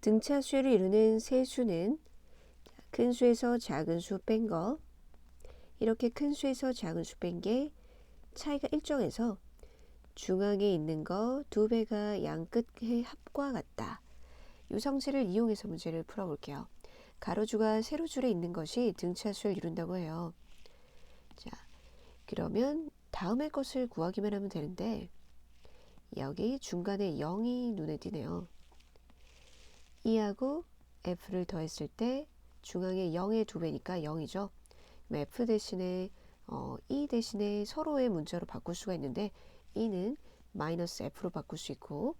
등차 수를 이루는 세 수는 큰 수에서 작은 수 뺀 거, 이렇게 큰 수에서 작은 수 뺀 게 차이가 일정해서 중앙에 있는 거 두 배가 양 끝의 합과 같다. 이 성질을 이용해서 문제를 풀어볼게요. 가로주가 세로줄에 있는 것이 등차수를 이룬다고 해요. 자, 그러면 다음의 것을 구하기만 하면 되는데 여기 중간에 0이 눈에 띄네요. 2하고 F를 더했을 때 중앙에 0의 두 배니까 0이죠. F 대신에 어, E 대신에 서로의 문자로 바꿀 수가 있는데 E는 마이너스 F로 바꿀 수 있고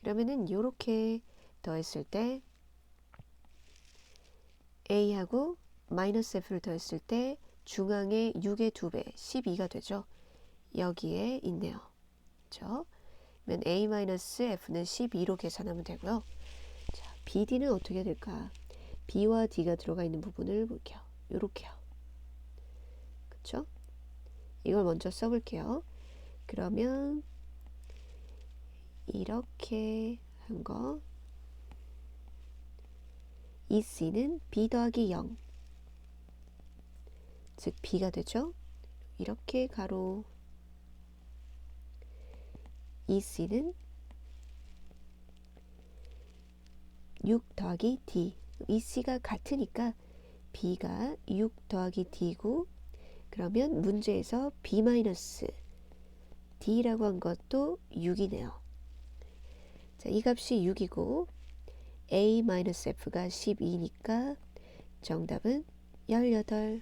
그러면은 이렇게 더했을 때 A하고 마이너스 F를 더했을 때 중앙에 6의 두배 12가 되죠. 여기에 있네요. 그렇죠? 그러면 A-F는 12로 계산하면 되고요. 자, BD는 어떻게 될까? B와 D가 들어가 있는 부분을 볼게요. 요렇게요. 그쵸? 이걸 먼저 써볼게요. 그러면 이렇게 한 거. EC는 B 더하기 0. 즉 B가 되죠. 이렇게 가로 EC는 6 더하기 D. EC가 같으니까 B가 6 더하기 D고 그러면 문제에서 B 마이너스 D라고 한 것도 6이네요. 자, 이 값이 6이고 A 마이너스 F가 12니까 정답은 18.